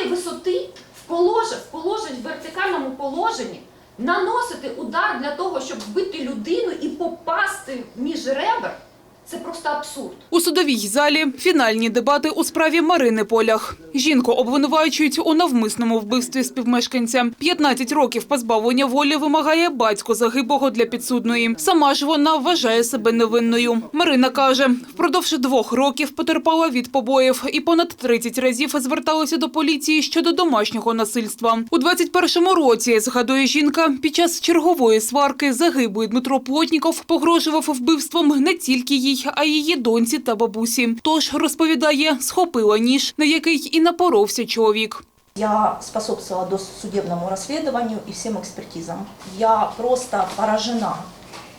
такої висоти в положенні, в положенні, в вертикальному положенні наносити удар для того, щоб вбити людину і попасти між ребер, це просто абсурд. У судовій залі фінальні дебати у справі Марини Полях. Жінку обвинувачують у навмисному вбивстві співмешканця. 15 років позбавлення волі вимагає батько загиблого для підсудної. Сама ж вона вважає себе невинною. Марина каже, впродовж двох років потерпала від побоїв і понад 30 разів зверталася до поліції щодо домашнього насильства. У 21-му році, згадує жінка, під час чергової сварки загиблий Дмитро Плотніков погрожував вбивством не тільки їй, а й її доньці та бабусі. Тож, розповідає, схопила ніж, на який і напоровся чоловік. Я способствовала досудебному расследованию и всем экспертизам. Я просто поражена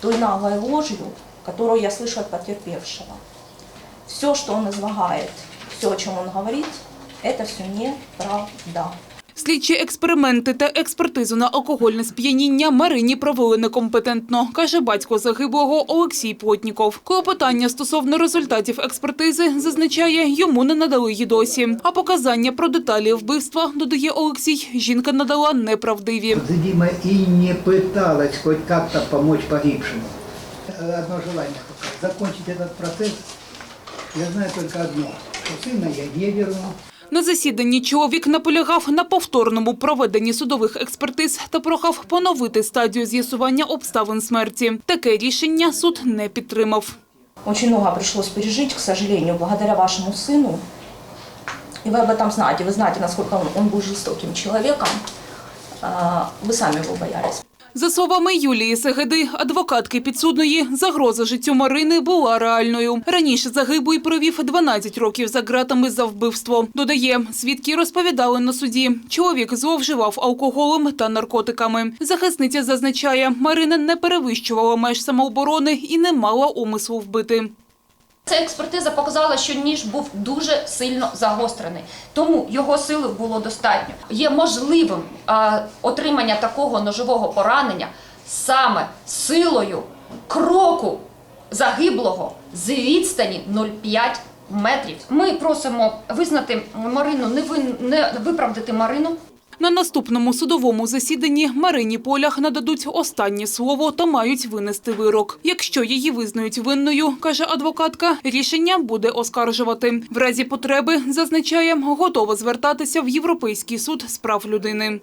той наглой ложью, которую я слышу от потерпевшего. Все, что он излагает, все, о чем он говорит, это все неправда. Слідчі експерименти та експертизу на алкогольне сп'яніння Марині провели некомпетентно, каже батько загиблого Олексій Плотніков. Клопотання стосовно результатів експертизи зазначає, йому не надали її досі. А показання про деталі вбивства, додає Олексій, жінка надала неправдиві. Подсудимая и не пыталась хоть как-то помочь погибшему. Э, Одно желание только – закончить этот процесс. Я знаю только одно, что сына я не верну, На засіданні чоловік наполягав на повторному проведенні судових експертиз та прохав поновити стадію з'ясування обставин смерті. Таке рішення суд не підтримав. Очень много пришлось пережить, к сожалению, благодаря вашему сыну. И вы об этом знаете. Вы знаете, насколько он, он был жестоким человеком. А, Вы сами его боялись. За словами Юлії Сегеди, адвокатки підсудної, загроза життю Марини була реальною. Раніше загиблий провів 12 років за ґратами за вбивство. Додає, свідки розповідали на суді. Чоловік зловживав алкоголем та наркотиками. Захисниця зазначає, Марина не перевищувала меж самооборони і не мала умислу вбити. Ця експертиза показала, що ніж був дуже сильно загострений, тому його сили було достатньо. Є можливим отримання такого ножового поранення саме силою кроку загиблого з відстані 0,5 метрів. Ми просимо визнати Марину невин, не виправдати Марину На наступному судовому засіданні Марині Полях нададуть останнє слово та мають винести вирок. Якщо її визнають винною, каже адвокатка, рішення буде оскаржувати. В разі потреби, зазначає, готова звертатися в Європейський суд з прав людини.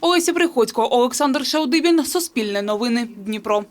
Олеся Приходько, Олександр Шаудибін, Суспільне новини, Дніпро.